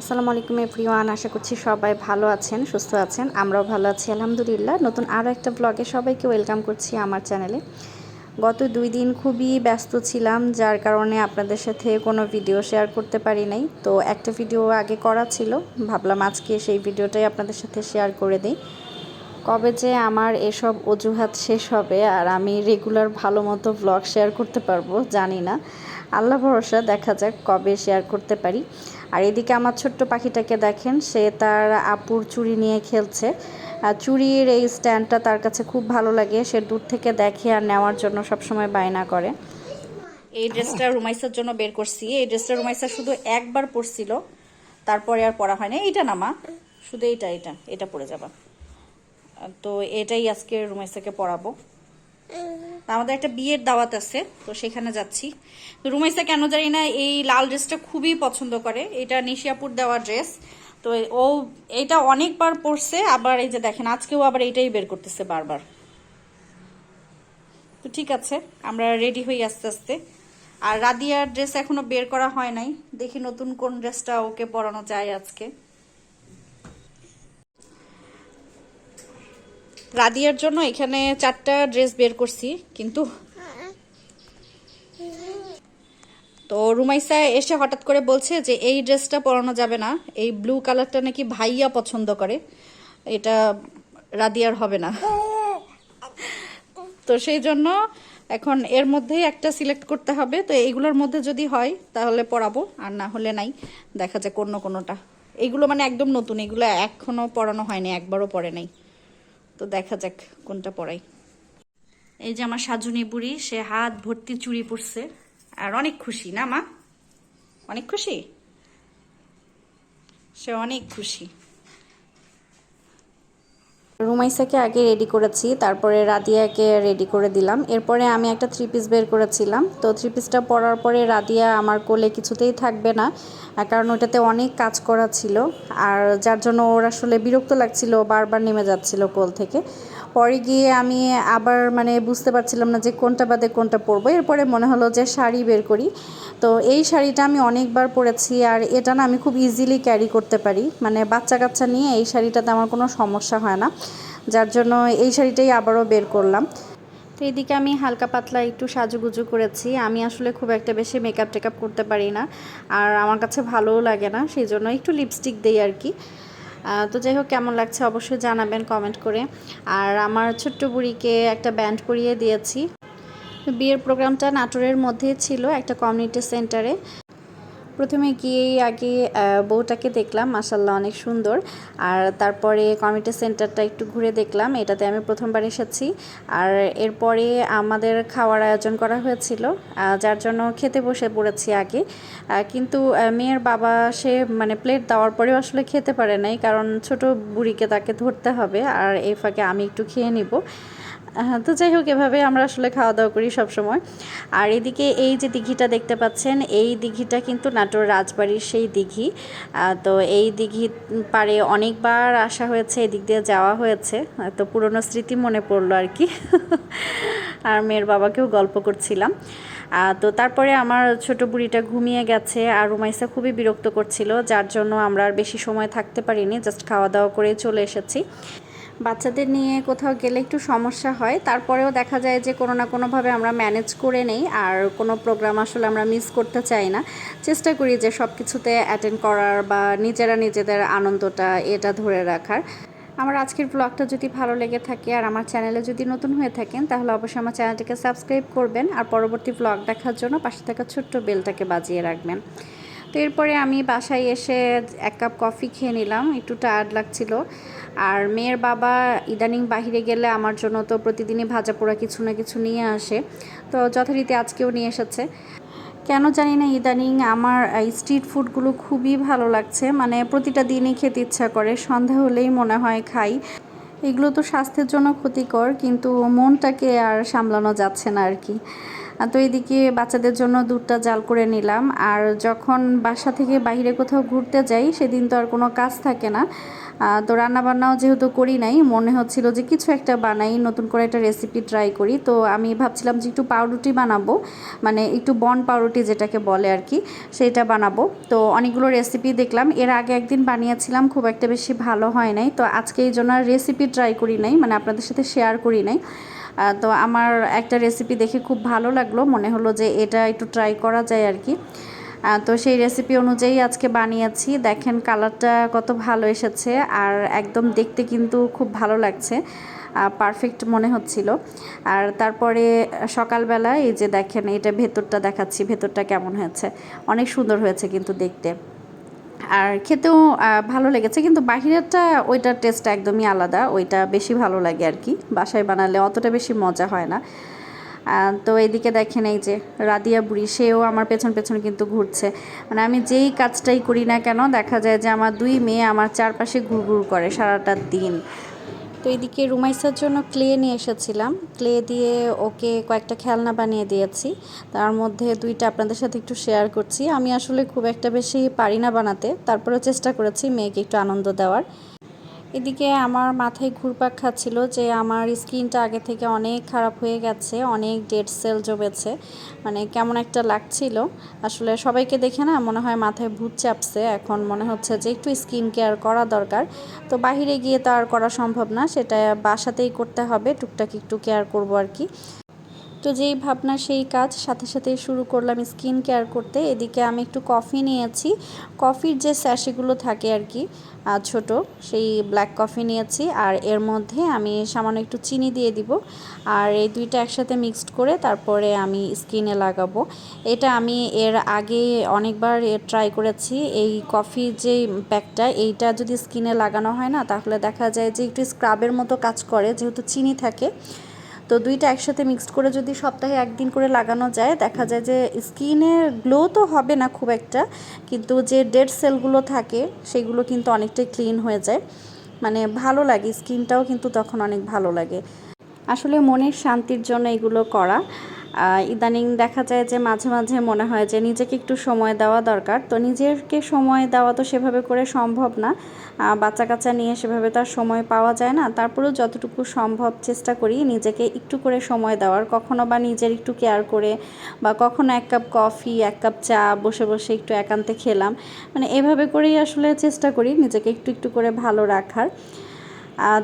আসসালামু আলাইকুম এভরিওয়ান, আশা করছি সবাই ভালো আছেন, সুস্থ আছেন, আমরাও ভালো আছি, আলহামদুলিল্লাহ। নতুন আরও একটা ব্লগে সবাইকে ওয়েলকাম করছি আমার চ্যানেলে। গত দুই দিন খুবই ব্যস্ত ছিলাম, যার কারণে আপনাদের সাথে কোনো ভিডিও শেয়ার করতে পারি নাই। তো একটা ভিডিও আগে করা ছিল, ভাবলাম আজকে সেই ভিডিওটাই আপনাদের সাথে শেয়ার করে দিই। কবে যে আমার এসব অজুহাত শেষ হবে আর আমি রেগুলার ভালো মতো ব্লগ শেয়ার করতে পারব, জানি না। আল্লাহ ভরসা, দেখা যাক কবে শেয়ার করতে পারি। আর এদিকে আমার ছোট্ট পাখিটাকে দেখেন, সে তার আপুর চুড়ি নিয়ে খেলছে। চুড়ির এই স্ট্যান্ডটা তার কাছে খুব ভালো লাগে, সে দূর থেকে দেখে আর নেওয়ার জন্য সবসময় বায়না করে। এই ড্রেসটা রুমাইসার জন্য বের করছি। এই ড্রেসটা রুমাইসা শুধু একবার পরছিল, তারপরে আর পরা হয় না এইটা না, মা? শুধু এইটা এটা এটা পরে যাবা। তো এটাই আজকে রুমাইসাকে পরাবো। আমাদের একটা বিয়ের দাওয়াত আছে, তো সেখানে যাচ্ছি। তো রুমাইসা কেন জানি না এই লাল ড্রেসটা খুবই পছন্দ করে। এটা নিশিয়াপুর দেওয়া ড্রেস। তো ও এটা অনেকবার পরছে, আবার এই যে দেখেন, আজকেও আবার এইটাই বের করতেছে বারবার। তো ঠিক আছে, আমরা রেডি হই আস্তে আস্তে। আর রাদিয়ার ড্রেস এখনও বের করা হয় নাই। দেখি নতুন কোন ড্রেসটা ওকে পরানো যায় আজকে। রাদিয়ার জন্য এখানে চারটা ড্রেস বের করছি, কিন্তু তো রুমাইসা এসে হঠাৎ করে বলছে যে এই ড্রেসটা পরানো যাবে না, এই ব্লু কালারটা নাকি ভাইয়া পছন্দ করে, এটা রাদিয়ার হবে না। তো সেই জন্য এখন এর মধ্যেই একটা সিলেক্ট করতে হবে, তো এইগুলোর মধ্যে যদি হয় তাহলে পরাবো, আর না হলে নাই, দেখা যায় কোনো কোনোটা। এইগুলো মানে একদম নতুন, এগুলো এখনও পরানো হয়নি, একবারও পরে নাই। তো দেখা যাক কোনটা পড়াই। এই যে আমার সাজুনি বুড়ি, সে হাত ভর্তি চুরি পড়ছে আর অনেক খুশি, না মা? অনেক খুশি? সে অনেক খুশি। রুমাইসাকে আগে রেডি করেছি, তারপরে রাদিয়াকে রেডি করে দিলাম। এরপরে আমি একটা থ্রি পিস বের করেছিলাম। তো থ্রি পিসটা পরার পরে রাদিয়া আমার কোলে কিছুতেই থাকবে না কারণ ওটাতে অনেক কাজ করা ছিল। আর যার জন্য ওর আসলে বিরক্ত লাগছিল, বারবার নেমে যাচ্ছিল কোল থেকে। পরে গিয়ে আমি আবার মানে বুঝতে পারছিলাম না যে কোনটা বাদে কোনটা পরবো। এরপরে মনে হলো যে শাড়ি বের করি। তো এই শাড়িটা আমি অনেকবার পরেছি আর এটা না আমি খুব ইজিলি ক্যারি করতে পারি। মানে বাচ্চা কাচ্চা নিয়ে এই শাড়িটাতে আমার কোনো সমস্যা হয় না। যার জন্য এই শাড়িটাই আবারও বের করলাম। তো এদিকে আমি হালকা পাতলা একটু সাজুগুজু করেছি। আমি আসলে খুব একটা বেশি মেকআপ টেকআপ করতে পারি না। আর আমার কাছে ভালোও লাগে না, সেই জন্য একটু লিপস্টিক দিই আর কি। তো যাই হোক, কেমন লাগছে অবশ্যই জানাবেন কমেন্ট করে। আর আমার ছোট্ট বুড়িকে একটা ব্যান্ড পরিয়ে দিয়েছি। বিয়ের প্রোগ্রামটা নাটোরের মধ্যে ছিল, একটা কমিউনিটি সেন্টারে প্রথমে গিয়েই আগে বউটাকে দেখলাম মাসাল্লাহ অনেক সুন্দর। আর তারপরে কমিউনিটি সেন্টারটা একটু ঘুরে দেখলাম, এটাতে আমি প্রথমবার এসেছি। আর এরপরে আমাদের খাওয়ার আয়োজন করা হয়েছিল যার জন্য খেতে বসে পড়েছি আগে। কিন্তু মেয়ের বাবা, সে মানে প্লেট দেওয়ার পরেও আসলে খেতে পারে নাই, কারণ ছোট বুড়িকে তাকে ধরতে হবে, আর এই ফাঁকে আমি একটু খেয়ে নিব। তো যাই হোক, এভাবে আমরা আসলে খাওয়া দাওয়া করি সবসময়। আর এদিকে এই যে দিঘিটা দেখতে পাচ্ছেন, এই দিঘিটা কিন্তু নাটোর রাজবাড়ির সেই দিঘি। তো এই দিঘি পারে অনেকবার আসা হয়েছে, এদিক দিয়ে যাওয়া হয়েছে। তো পুরনো স্মৃতি মনে পড়ল আর কি। আর মেয়ের বাবাকেও গল্প করছিলাম। তো তারপরে আমার ছোট বুড়িটা ঘুমিয়ে গেছে আর রুমাইসা খুবই বিরক্ত করছিল, যার জন্য আমরা আর বেশি সময় থাকতে পারিনি, জাস্ট খাওয়া দাওয়া করে চলে এসেছি। বাচ্চাদের নিয়ে কোথাও গেলে একটু সমস্যা হয়। তারপরেও দেখা যায় যে কোনো না কোনোভাবে আমরা ম্যানেজ করে নেই আর কোনো প্রোগ্রাম আসলে আমরা মিস করতে চাই না। চেষ্টা করি যে সব কিছুতে অ্যাটেন্ড করার বা নিজেরা নিজেদের আনন্দটা এটা ধরে রাখার। আমার আজকের ব্লগটা যদি ভালো লেগে থাকে আর আমার চ্যানেলে যদি নতুন হয়ে থাকেন, তাহলে অবশ্যই আমার চ্যানেলটিকে সাবস্ক্রাইব করবেন আর পরবর্তী ব্লগ দেখার জন্য পাশে থাকা ছোট্ট বেলটাকে বাজিয়ে রাখবেন। তো এরপরে আমি বাসায় এসে এক কাপ কফি খেয়ে নিলাম, একটু টায়ার্ড লাগছিল। আর মেয়ের বাবা ইদানিং বাহিরে গেলে আমার জন্য তো প্রতিদিনই ভাজা পোড়া কিছু না কিছু নিয়ে আসে। তো যথারীতি আজকেও নিয়ে এসেছে। কেন জানি না ইদানিং আমার স্ট্রিট ফুডগুলো খুবই ভালো লাগছে। মানে প্রতিটা দিনই খেতে ইচ্ছা করে সন্ধ্যা হলেই মনে হয় খাই। এগুলো তো স্বাস্থ্যের জন্য ক্ষতিকর, কিন্তু মনটাকে আর সামলানো যাচ্ছে না আর কি। তো এদিকে বাচ্চাদের জন্য দুধটা জাল করে নিলাম। আর যখন বাসা থেকে বাইরে কোথাও ঘুরতে যাই, সেদিন তো আর কোনো কাজ থাকে না। তো রান্নাবান্নাও যেহেতু করি নাই, মনে হচ্ছিল যে কিছু একটা বানাই, নতুন করে একটা রেসিপি ট্রাই করি। তো আমি ভাবছিলাম যে একটু পাউরুটি বানাবো মানে একটু বন পাউরুটি যেটাকে বলে আর কি সেটা বানাবো। তো অনেকগুলো রেসিপি দেখলাম, এর আগে একদিন বানিয়েছিলাম, খুব একটা বেশি ভালো হয় নাই। তো আজকে এই জন্য রেসিপি ট্রাই করি নাই মানে আপনাদের সাথে শেয়ার করি নাই। তো আমার একটা রেসিপি দেখে খুব ভালো লাগল, মনে হলো যে এটা একটু ট্রাই করা যায় আর কি তো সেই রেসিপি অনুযায়ী আজকে বানিয়েছি। দেখেন কালারটা কত ভালো এসেছে আর একদম দেখতে কিন্তু খুব ভালো লাগছে পারফেক্ট মনে হচ্ছিল। আর তারপরে সকালবেলা এই যে দেখেন এটা ভেতরটা দেখাচ্ছি, ভেতরটা কেমন হয়েছে। অনেক সুন্দর হয়েছে কিন্তু দেখতে। আর খেতেও ভালো লেগেছে কিন্তু বাহিরেরটা ওইটার টেস্ট একদমই আলাদা, ওইটা বেশি ভালো লাগে আর কি। বাসায় বানালে অতটা বেশি মজা হয় না। তো এইদিকে দেখেন এই যে রাদিয়া বুড়ি, সেও আমার পেছন পেছন কিন্তু ঘুরছে। মানে আমি যেই কাজটাই করি না কেন, দেখা যায় যে আমার দুই মেয়ে আমার চারপাশে ঘুরঘুর করে সারাটা দিন। তো এদিকে রুমাইসার জন্য ক্লে নিয়ে এসেছিলাম। ক্লে দিয়ে ওকে কয়েকটা খেলনা বানিয়ে দিয়েছি। তার মধ্যে দুইটা আপনাদের সাথে একটু শেয়ার করছি। আমি আসলে খুব একটা বেশি পারি না বানাতে। তারপরেও চেষ্টা করেছি মেয়েকে একটু আনন্দ দেওয়ার। এদিকে আমার মাথায় ঘুরপাক খাচ্ছিল যে আমার স্কিনটা আগে থেকে অনেক খারাপ হয়ে গেছে, অনেক ডেড সেল জমেছে মানে কেমন একটা লাগছিল। আসলে সবাইকে দেখে না মনে হয় মাথায় ভূত চাপছে, এখন মনে হচ্ছে যে একটু স্কিন কেয়ার করা দরকার। তো বাইরে গিয়ে তো আর করা সম্ভব না, সেটা বাসাতেই করতে হবে, টুকটাক একটু কেয়ার করব আর কি। তো যেই ভাবনা, সেই কাজ সাথে সাথেই শুরু করলাম স্কিন কেয়ার করতে। এদিকে আমি একটু কফি নিয়েছি। কফির যে স্যাশেগুলো থাকে আর কি ছোট, সেই ব্ল্যাক কফি নিয়েছি। আর এর মধ্যে আমি সামান্য একটু চিনি দিয়ে দিব। আর এই দুইটা একসাথে মিক্সড করে তারপরে আমি স্কিনে লাগাবো। এটা আমি এর আগে অনেকবার ট্রাই করেছি। এই কফির যে প্যাকটা এইটা যদি স্কিনে লাগানো হয় না, তাহলে দেখা যায় যে একটু স্ক্রাবের মতো কাজ করে, যেহেতু চিনি থাকে। তো দুইটা একসাথে মিক্সড করে যদি সপ্তাহে একদিন করে লাগানো যায়, দেখা যায় যে স্কিনের গ্লো তো হবে না খুব একটা, কিন্তু যে ডেড সেলগুলো থাকে, সেগুলো কিন্তু অনেকটাই ক্লিন হয়ে যায়। মানে ভালো লাগে, স্কিনটাও কিন্তু তখন অনেক ভালো লাগে। আসলে মনের শান্তির জন্য এগুলো করা। ইদানিং দেখা যায় যে মাঝে মাঝে মনে হয় যে নিজেকে একটু সময় দেওয়া দরকার। তো নিজেকে সময় দেওয়া তো সেভাবে করে সম্ভব না। বাচ্চা কাচ্চা নিয়ে সেভাবে তো আর সময় পাওয়া যায় না। তারপরেও যতটুকু সম্ভব চেষ্টা করি নিজেকে একটু করে সময় দেওয়ার। কখনো বা নিজের একটু কেয়ার করে বা কখনো এক কাপ কফি এক কাপ চা বসে বসে একটু একান্তে খেলাম। মানে এভাবে করেই আসলে চেষ্টা করি নিজেকে একটু একটু করে ভালো রাখার।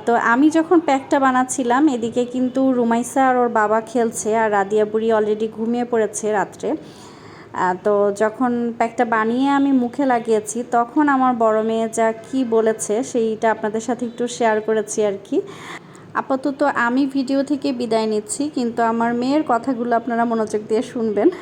তো আমি যখন প্যাকটা বানাচ্ছিলাম, এদিকে কিন্তু রুমাইসা আর ওর বাবা খেলছে আর রাদিয়া বুড়ি অলরেডি ঘুমিয়ে পড়েছে রাত্রে। তো যখন প্যাকটা বানিয়ে আমি মুখে লাগিয়েছি, তখন আমার বড় মেয়ে যা কি বলেছে সেইটা আপনাদের সাথে একটু শেয়ার করেছি আর কি। আপাতত আমি ভিডিও থেকে বিদায় নিচ্ছি, কিন্তু আমার মেয়ের কথাগুলো আপনারা মনোযোগ দিয়ে শুনবেন।